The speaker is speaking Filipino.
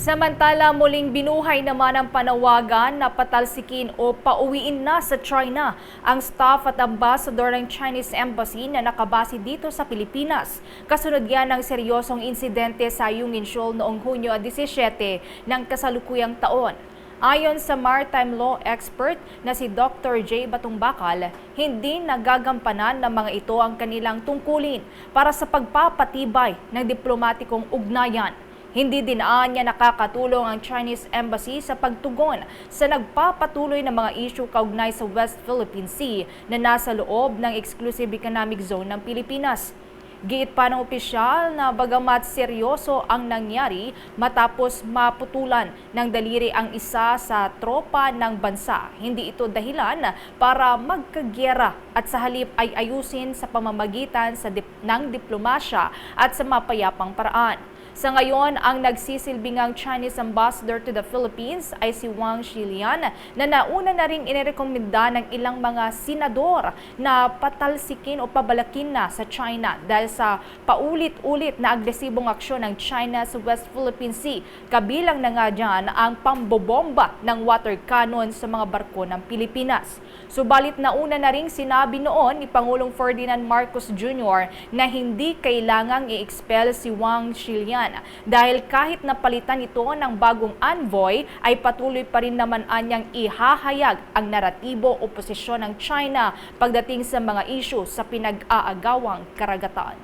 Samantala, muling binuhay naman ang panawagan na patalsikin o pauwiin na sa China ang staff at ambassador ng Chinese Embassy na nakabase dito sa Pilipinas. Kasunod yan ng seryosong insidente sa Yungin Shoal noong Hunyo 17 ng kasalukuyang taon. Ayon sa maritime law expert na si Dr. J. Batungbakal, hindi nagagampanan ng mga ito ang kanilang tungkulin para sa pagpapatibay ng diplomatikong ugnayan. Hindi din niya nakakatulong ang Chinese Embassy sa pagtugon sa nagpapatuloy na mga issue kaugnay sa West Philippine Sea na nasa loob ng Exclusive Economic Zone ng Pilipinas. Giit pa ng opisyal na bagamat seryoso ang nangyari matapos maputulan ng daliri ang isa sa tropa ng bansa. Hindi ito dahilan para magkagyera at sa halip ay ayusin sa pamamagitan sa dip- ng diplomasya at sa mapayapang paraan. Sa ngayon, ang nagsisilbingang Chinese Ambassador to the Philippines ay si Wang Xilian na nauna na ring inirekomenda ng ilang mga senador na patalsikin o pabalakin na sa China dahil sa paulit-ulit na agresibong aksyon ng China sa West Philippine Sea. Kabilang na nga dyan ang pambobomba ng water cannon sa mga barko ng Pilipinas. Subalit nauna na ring sinabi noon ni Pangulong Ferdinand Marcos Jr. na hindi kailangang i-expel si Wang Xilian dahil kahit napalitan ito ng bagong envoy ay patuloy pa rin naman anyang ihahayag ang naratibo o posisyon ng China pagdating sa mga issue sa pinag-aagawang karagatan.